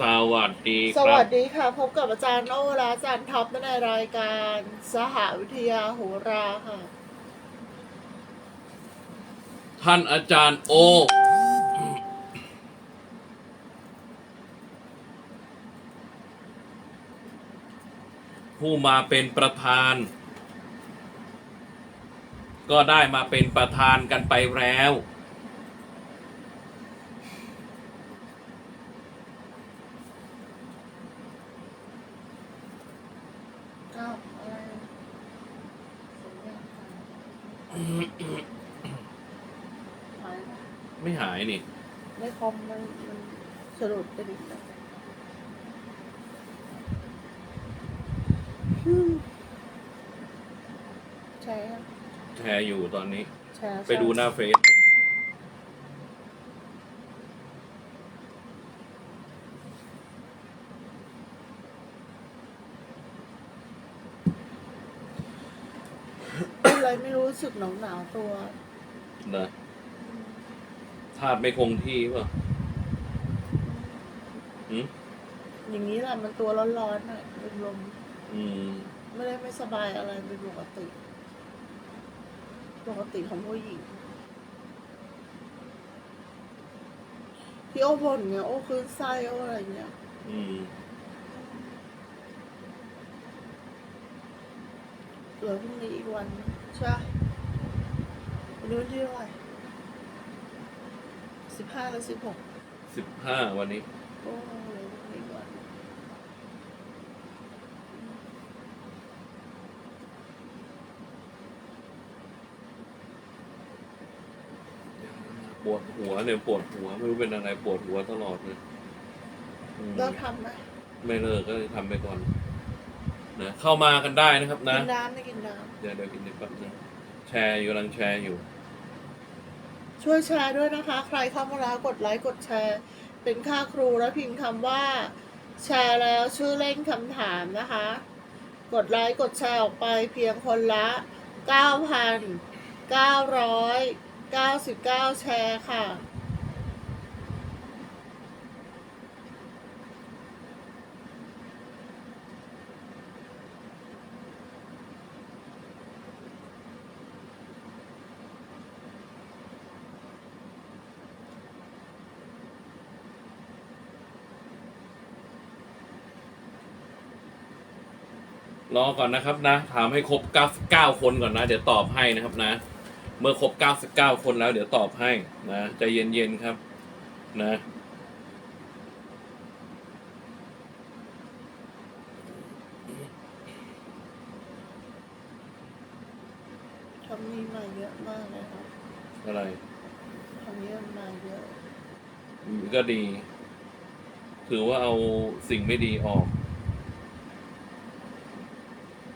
สวัสดีสครัวับ สดีค่ะ พบกับอาจารย์โอและอาจารย์ท็อปในรายการสหวิทยาโหราค่ะ ท่านอาจารย์โอ ผู้มาเป็นประธาน ก็ได้มาเป็นประธานกันไปแล้ว ก็อะไรสัญญาณหาย ไหมไม่หายนี่ในคอมมันมันสรุปไปดิบแชร์แชร์อยู่ตอนนี้ แชร์ไปดูหน้าเฟซ อะไรไม่รู้รู้สึกหนาวหนาวๆตัว นะธาตุไม่คงที่ป่ะอืมอย่างนี้แหละมันตัวร้อนๆหน่อยเป็นลมอืม ไม่ได้ไม่สบายอะไรเป็นปกติ ปกติของผู้หญิงที่โอ้บ่นเนี่ยโอ้คือไส้โอ้อะไรเงี้ยอืมเหลือพรุ่งนี้อีกวัน ใช่ปะวันนี้วันที่เท่าไหร่สิบห้าหรือสิบหกสิบห้าวันนี้ โอ้เหลือพรุ่งนี้อีกวันปวดหัวเนี่ยปวดหัว ไม่รู้เป็นอะไรปวดหัวตลอดเลยอืมเลิกทำไหม ไม่เลิกก็เลยทำไปก่อน นะเข้ามากันได้นะครับนะ กินน้ำไม่กินน้เดี๋ยวเดี๋ยวกินนิดแป๊บนึงแชร์อยู่กำลังแชร์อยู่ำช่วยแชร์ด้วยนะคะ ใครเข้ามาแล้วกดไลค์กดแชร์ เป็นค่าครูแล้วพิมพ์คำว่า แชร์แล้วชื่อเล่นคำถามนะคะ กดไลค์กดแชร์ออกไปเพียงคนละ 9,999 แชร์ค่ะ รอก่อนนะครับนะ ถามให้ครบ99คนก่อนนะ เดี๋ยวตอบให้นะครับนะ เมื่อครบ99คนแล้วเดี๋ยวตอบให้นะใจเย็นๆครับ นะทำนี้มาเยอะมากเลยค่ะอะไรทำนี้มันมาเยอะอืมก็ดี ถือว่าเอาสิ่งไม่ดีออก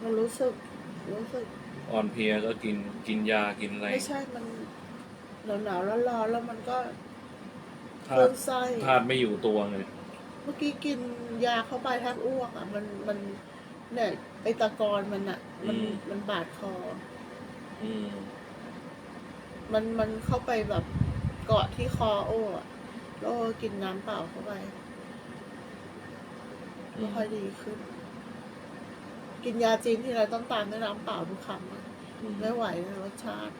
มันรู้ สึกรู้สึกอ่อนเพลียก็กินกินยากินอะไรไม่ใช่มันหนาวหนาวๆร้อนๆแล้วมันก็ธาคลื่ตุนไส้ธาตุไม่อยู่ตัวไงเมื่อกี้กินยาเข้าไปแทบอ้วกอะมันมันเนี่ยไอตะกอนมันอะ มันมันบาดคอ อืม มันมันเข้าไปแบบเกาะที่คอโอ้อะแล้วโอ้กินน้ำเปล่าเข้าไปไม่ค่อยดีขึ้น กินยาจีนที่ไรต้องตามด้วยน้ำเปล่าทุกครั้งอะอืมไม่ไหวนะรสชาติ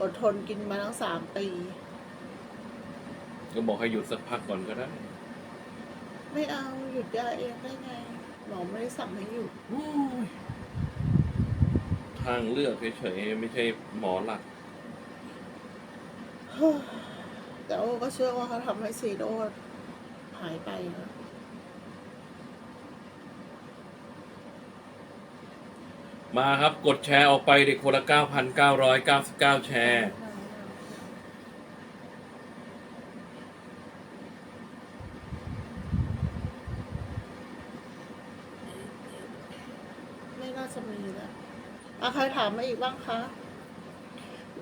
อดทนกินมาตั้งสามปี ก็บอกให้หยุดสักพักก่อนก็ได้ ไม่เอาหยุดยาเองได้ไงหมอไม่ได้สั่งให้หยุดทางเลือกเฉยๆไม่ใช่หมอหลัก แต่โอ้ก็เชื่อว่าเขาทำให้ซีโดหายไปนะ มาครับกดแชร์ออกไปเด็กคนละ9,999 แชร์ ไม่น่าจะมีแล้วอะใครถามมาอีกบ้างคะ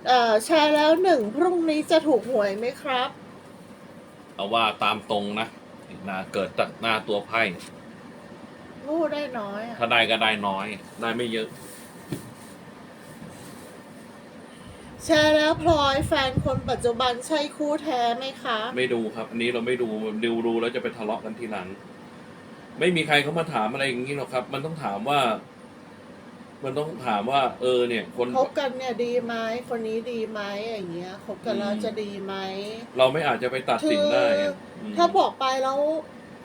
เอ่อแชร์แล้วหนึ่งพรุ่งนี้จะถูกหวยไหมครับ เอาว่าตามตรงนะนะเกิดจากหน้าตัวไพ่ งูได้น้อยอะถ้าได้ก็ได้น้อย ได้ไม่เยอะ แชร์แล้วพลอยแฟนคนปัจจุบันใช่คู่แท้ไหมคะ ไม่ดูครับ อันนี้เราไม่ดูดูดูแล้วจะไปทะเลาะกันทีหลัง ไม่มีใครเขามาถามอะไรอย่างนี้หรอกครับ มันต้องถามว่า มันต้องถามว่า เออ เนี่ย คน คบกันเนี่ยดีไหมคนนี้ดีไหมอย่างเงี้ยคบกันแล้วจะดีไหม เราไม่อาจจะไปตัดสินได้อะม ถ้าบอกไปแล้ว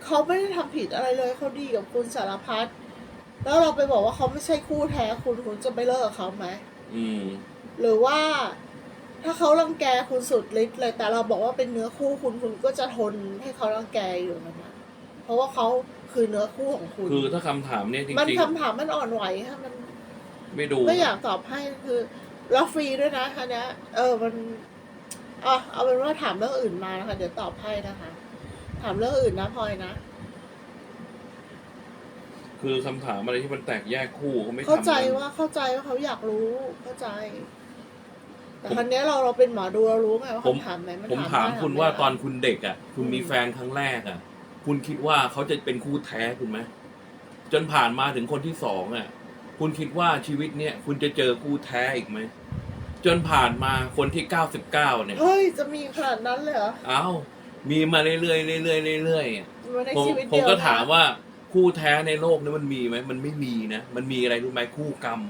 เขาไม่ได้ทำผิดอะไรเลยเขาดีกับคุณสารพัดแล้วเราไปบอกว่าเขาไม่ใช่คู่แท้คุณคุณจะไปเลิกกับเขาไหมอืม หรือว่า ถ้าเขารังแกคุณสุดฤทธิ์เลย แต่เราบอกว่าเป็นเนื้อคู่คุณคุณก็จะทนให้เขารังแกอยู่นะนะเพราะว่าเขาคือเนื้อคู่ของคุณ คือถ้าคำถามเนี่ยจมันริงคำถามมันอ่อนไหวค่ะมัน ๆ ไม่ดูไม่อยากตอบให้คือแล้วฟรีด้วยนะอันเนี้ยเออมันอะเอาเป็นว่าถามเรื่องอื่นมานะคะ เดี๋ยวตอบให้นะคะ ถามเรื่องอื่นนะพลอยนะ คือคำถามอะไรที่มันแตกแยกคู่เขาไม่ทำเข้าใจกัน ว่าเข้าใจว่าเขาอยากรู้เข้าใจ แต่ครั้นี้ยเราเราเป็นหมอดูเรารู้ไงว่าผมคำถามไหนมันผมถามถามได้คุณถไม่ว่าได้ตอนคุณเด็กอะ คุณอืมมีแฟนครั้งแรกอะ คุณคิดว่าเขาจะเป็นคู่แท้คุณไหมจนผ่านมาถึงคนที่สองอะ คุณคิดว่าชีวิตเนี้ยคุณจะเจอคู่แท้อีกไหมจนผ่านมาคนที่เก้าสิบเก้าเนี่ย เฮ้ยจะมีขนาดนั้นเลยเหรอ เอ้า มีมาเรื่อยๆเรื่อยๆเรื่อยๆอะมาในผมชีวิตผมเดียวก็นะถามว่าคู่แท้ในโลกนี้มันมีไหมมันไม่มีนะ มันมีอะไรรู้ไหมคู่กรรม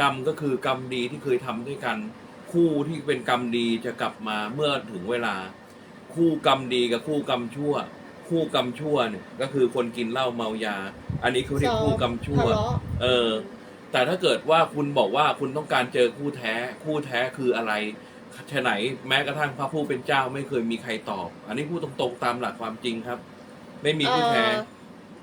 กรรมก็คือกรรมดีที่เคยทำด้วยกัน คู่ที่เป็นกรรมดีจะกลับมาเมื่อถึงเวลา คู่กรรมดีกับคู่กรรมชั่ว คู่กรรมชั่วเนี่ยก็คือคนกินเหล้าเมายา อันนี้เขาเรียกคู่กรรมชั่ว ทะเลาะเออ แต่ถ้าเกิดว่าคุณบอกว่าคุณต้องการเจอคู่แท้ คู่แท้คืออะไร ฉะไหนแม้กระทั่งพระผู้เป็นเจ้าไม่เคยมีใครตอบ อันนี้พูดตรงๆตามหลักความจริงครับ ไม่มีผู้แท้เอ่อ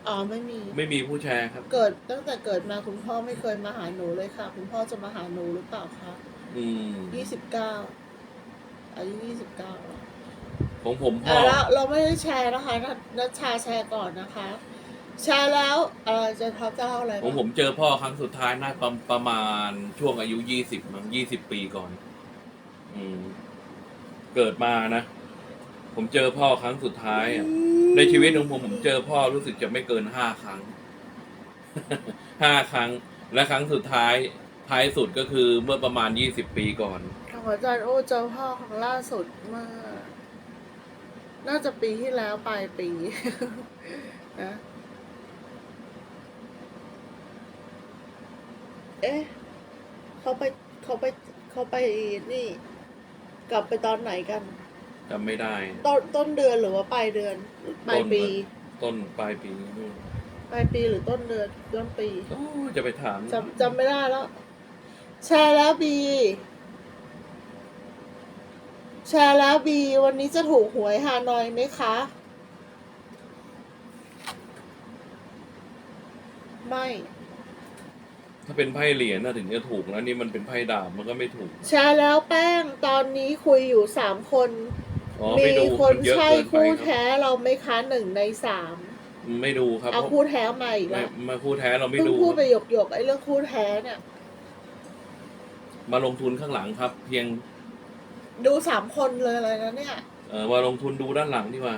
อ๋อไม่มี ไม่มีผู้แชร์ครับ เกิดตั้งแต่เกิดมาคุณพ่อไม่เคยมาหาหนูเลยค่ะ คุณพ่อจะมาหาหนูหรือเปล่าคะอืมยี่สิบเก้าอายุยี่สิบเก้าของผมพ่อะอแล้วเราไม่ได้แชร์นะคะนัทนัชชาแชร์ก่อนนะคะ แชร์แล้วเออจะท็อปจะเล่าอะไรของบ้าง ผมเจอพ่อครั้งสุดท้ายน่าประประมาณช่วงอายุยี่สิบมั้งยี่สิบปีก่อนอืม เกิดมานะ ผมเจอพ่อครั้งสุดท้ายอะในชีวิตของผมผมเจอพ่อรู้สึกจะไม่เกินห้าครั้ง ห้าครั้ง และครั้งสุดท้าย ท้ายสุดก็คือเมื่อประมาณยี่สิบปีก่อน ของอาจารย์โอ้เจอพ่อครั้งล่าสุดเมื่อ น่าจะปีที่แล้วปลายปี นะเอ๊ะเขาไปเขาไปเขาไปนี่ กลับไปตอนไหนกัน จำไม่ได้ ต้นต้นเดือนหรือว่าปลายเดือนปลายปีต้นปลายปีนู่นปลายปีหรือต้นเดือนต้นปีโอ้จะไปถามจำจำไม่ได้แล้ว แชร์แล้วบี แชร์แล้วบี วันนี้จะถูกหวยฮานอยไหมคะ ไม่ ถ้าเป็นไพ่เหรียญนะถึงจะถูกแล้วนี่มันเป็นไพ่ดาบมันก็ไม่ถูกแชร์แล้วแป้งตอนนี้คุยอยู่สามคน อ๋อมีไม่ดูคนมันเยอะใช่เกินไปคู่ครับแท้เราไหมคะหนึ่งในสามไม่ดูครับเอาเพราะคู่แท้มาอีกไม่แล้วมาคู่แท้เราไม่เพิ่งดู พูดไปหยกหยกๆไอ้เรื่องคู่แท้เนี่ย มาลงทุนข้างหลังครับ เพียงดูสามคนเลยเลยนะเนี่ย เออมาลงทุนดูด้านหลังดีกว่า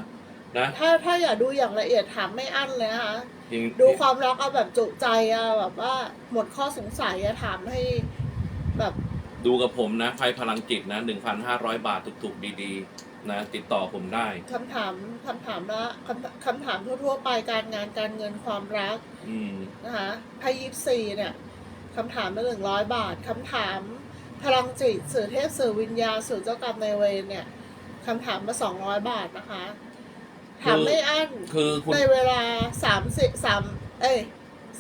นะ ถ้าถ้าอยากดูอย่างละเอียดถามไม่อั้นเลยนะคะเพียงดูความรักเอาแบบจุใจอะแบบว่าหมดข้อสงสัยอะถามให้แบบดูกับผมนะไพ่พลังจิตนะหนึ่งพันห้าร้อยบาทถูกๆดีๆ นะ ติดต่อผมได้ คำถามคำถามละคำคำถามทั่วๆไปการงานการเงินความรักอืม นะคะไพ่ยิปซีเนี่ยคำถามละหนึ่งร้อยบาทคำถามพลังจิตสื่อเทพสื่อวิญญาณสื่อเจ้ากรรมนายเวรเนี่ยคำถามมาสองร้อยบาทนะคะ ถามไม่อั้นคือคุณในเวลาสามสิบสามเอ้ย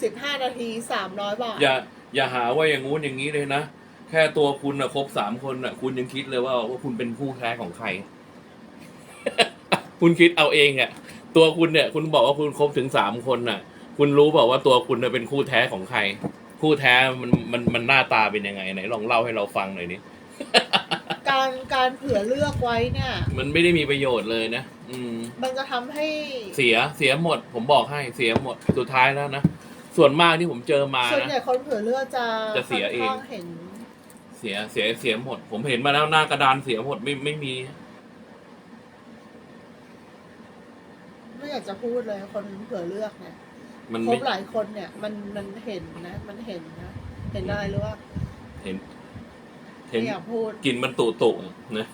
สิบห้านาทีสามร้อยบาท อย่า อย่าหาว่าอย่างงู้นอย่างนี้เลยนะ แค่ตัวคุณนะครบสามคนนะคุณยังคิดเลยว่าว่าคุณเป็นคู่แท้ของใคร คุณคิดเอาเองอะตัวคุณเนี่ย คุณบอกว่าคุณครบถึงสามคนน่ะ คุณรู้เปล่าว่าตัวคุณน่ะเป็นคู่แท้ของใคร คู่แท้มันมันมันหน้าตาเป็นยังไงไหนลองเล่าให้เราฟังหน่อยนิ การการเผื่อเลือกไว้เนี่ย มันไม่ได้มีประโยชน์เลยนะ อืม มันจะทำให้ เสียเสียหมด ผมบอกให้เสียหมดสุดท้ายแล้วนะ ส่วนมากที่ผมเจอมาส่วนนะใหญ่คนเผื่อเลือกจะจะเสียเอง ค่นข้าเห็น เสียเสียเสียหมด ผมเห็นมาแล้วหน้ากระดานเสียหมดไม่ไม่มี ไม่อยากจะพูดเลยคนเผื่อเลือกเนี่ยมันครไม่บหลายคนเนี่ย มันมันเห็นนะ มันเห็นนะ เห็นอะไรหรือว่า เห็น เห็นไม่อยากพูดกินมันตุตุนะ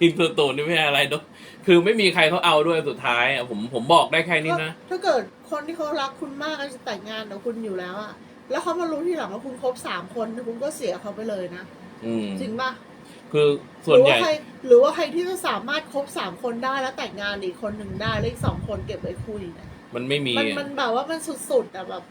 กินตุตุนี่ไม่อะไรดอกคือไม่มีใครเขาเอาด้วยสุดท้ายอะผมผมบอกได้แค่นี้นะ ถ้าเกิดคนที่เขารักคุณมากก็จะแต่งงานกับคุณอยู่แล้วอะแล้วเขามารู้ทีหลังว่าคุณคบสามคนคุณก็เสียเขาไปเลยนะอืมจริงป่ะคือหส่วนรือใหว่าญ่ใครหรือว่าใครที่จะสามารถคบสามคนได้แล้วแต่งงานอีกคนหนึ่งได้แล้วอีกสองคนเก็บไว้คุยเนี่ยมันไม่มีมันอะ มันแบบว่ามันสุดๆอะแบบ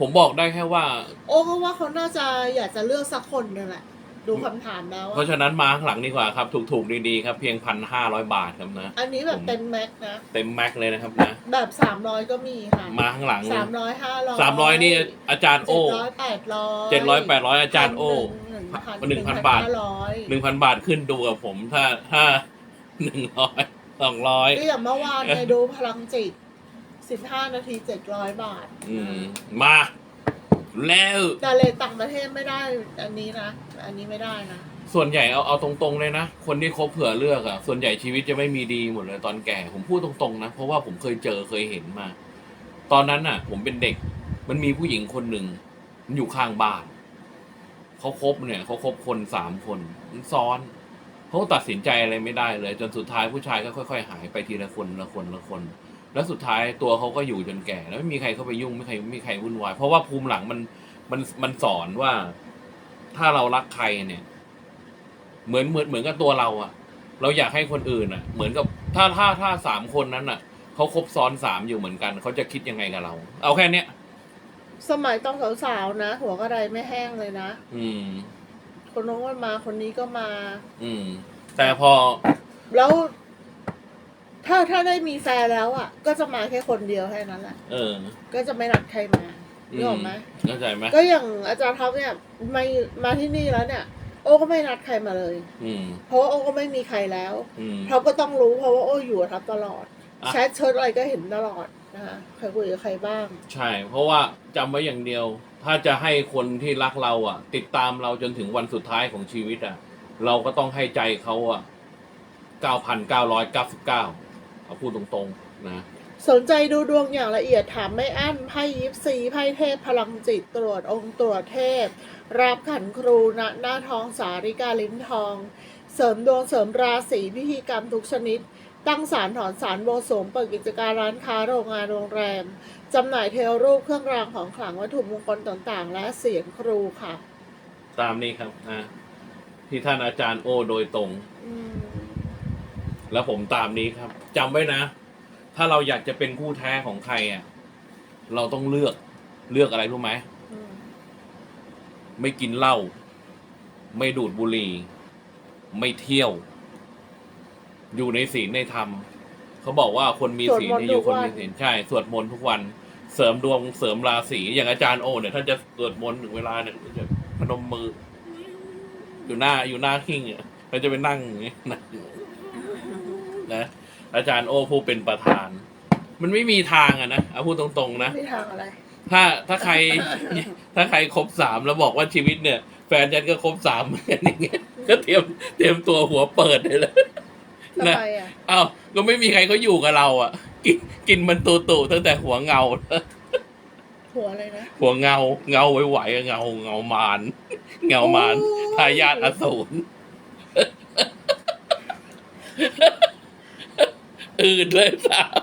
ผมบอกได้แค่ว่า โอ้ก็ว่าเขาน่าจะอยากจะเลือกสักคนหนึงแหละดูคำถามแล้วเพราะอะฉะนั้นมาข้างหลังดีกว่าครับ ถูกๆดีๆครับ เพียงพันห้าร้อยบาทครับนะ อันนี้แบบเต็มแม็กซ์นะ เต็มแม็กเลยนะครับนะ แบบสามร้อยก็มีค่ะมาข้างหลังสามร้อยห้าร้อยสามร้อยนี่อาจารย์โอเจ็ดร้อยแปดร้อยเจ็ดร้อยแปดร้อยอาจารย์โอหนึ่งพันหนึ่งพันบาทห้ร้อยหนึ่งพันบาทขึ้นดูกับผมถ้าถ้าหนึ่งร้อยสองร้อยก็อย่างเมื่อวานในดูพลังจิต สิบห้านาทีเจ็ดร้อยบาท อืมมา แล้ว แต่เลยต่างประเทศไม่ได้อันนี้นะ อันนี้ไม่ได้นะ ส่วนใหญ่เอาเอาตรงๆเลยนะ คนที่คบเผื่อเลือกอะส่วนใหญ่ชีวิตจะไม่มีดีหมดเลยตอนแก่ ผมพูดตรงๆนะ เพราะว่าผมเคยเจอเคยเห็นมา ตอนนั้นน่ะผมเป็นเด็ก มันมีผู้หญิงคนหนึ่งมันอยู่ข้างบ้าน เขาคบเนี่ยเขาคบคนสามคนมันซ้อน เขาตัดสินใจอะไรไม่ได้เลย จนสุดท้ายผู้ชายก็ค่อย ๆ หายไปทีละคนละคนละคน แล้วสุดท้ายตัวเขาก็อยู่จนแก่ แล้วไม่มีใครเข้าไปยุ่งไม่ใครไม่มีใครวุ่นวาย เพราะว่าภูมิหลังมันมันมันสอนว่าถ้าเรารักใครเนี่ย เหมือนเหมือนเหมือนกับตัวเราอะเราอยากให้คนอื่นอะเหมือนกับถ้าถ้าถ้าสามคนนั้นอะเขาครบซ้อนสามอยู่เหมือนกันเขาจะคิดยังไงกับเรา เอาแค่เนี้ยสมัยต้องสาวๆนะหัวกระไดไม่แห้งเลยนะอืม คนโน้นก็มาคนนี้ก็มา อืม แต่พอแล้ว ถ้าถ้าได้มีแฟนแล้วอะ ก็จะมาแค่คนเดียวแค่นั้นแหละเออก็จะไม่นัดใครมานึกออกไหมเข้าใจไหมก็อย่างอาจารย์ท็อปเนี่ยมามาที่นี่แล้วเนี่ย โอ้ก็ไม่นัดใครมาเลย อืมเพราะว่าโอ้ก็ไม่มีใครแล้วอืมท็อปก็ต้องรู้เพราะว่าโอ้อยู่กับท็อปตลอดอะแชทเชิดอะไรก็เห็นตลอดนะคะใครคุยกับใครบ้าง ใช่ เพราะว่าจำไว้อย่างเดียว ถ้าจะให้คนที่รักเราอะ ติดตามเราจนถึงวันสุดท้ายของชีวิตอะ เราก็ต้องให้ใจเขาอะเก้าพันเก้าร้อยเก้าสิบเก้า เอาพูดตรงๆนะ สนใจดูดวงอย่างละเอียดถามไม่อั้นไพ่ยิปซีไพ่เทพพลังจิตตรวจองค์ตรวจเทพ รับขันครูณหน้าทองสาริกาลิ้นทอง เสริมดวงเสริมราศีพิธีกรรมทุกชนิด ตั้งศาลถอนศาลโบวงสรวงเปิดกิจการร้านค้าโรงงานโรงแรมจำหน่ายเทวรูปเครื่องรางของขลังวัตถุมงคลต่างๆ และเสียงครูค่ะ ตามนี้ครับนะที่ท่านอาจารย์โอโดยตรง อืม แล้วผมตามนี้ครับจำไว้นะ ถ้าเราอยากจะเป็นคู่แท้ของใครอะ เราต้องเลือกเลือกอะไรรู้ไหมอืมไม่กินเหล้าไม่ดูดบุหรี่ ไม่เที่ยว อยู่ในศีลในธรรมเขาบอกว่าคนมีศีลเนี่ยอยู่คนมีศีลใช่ สวดมนต์ทุกวัน เสริมดวงเสริมราศีอย่างอาจารย์โอเนี่ยท่านจะสวดมนต์ถึงเวลาเนี่ยจะพนมมือ อยู่หน้าอยู่หน้าขิ้งอะเขาจะไปนั่งอย่างนี้ นะนะอาจารย์โอผู้เป็นประธาน มันไม่มีทางอะนะเอาพูดตรงๆนะไม่ทางอะไร ถ้าถ้าใคร ถ้าใครครบสามแล้วบอกว่าชีวิตเนี่ย แฟนฉันก็ครบสามเหมือนกันอย่างเงี้ยก็เตรียมเตรียมตัวหัวเปิดเลยแหละทำนะไมอะอ้าวก็ไม่มีใครเขาอยู่กับเราอะ กินกินมันตูตูตั้งแต่หัวเงา หัวอะไรนะ หัวเงา เงาไหวๆเงาเงามานเงามานโอ้ยทายาทอสูร อื่นเลยสาม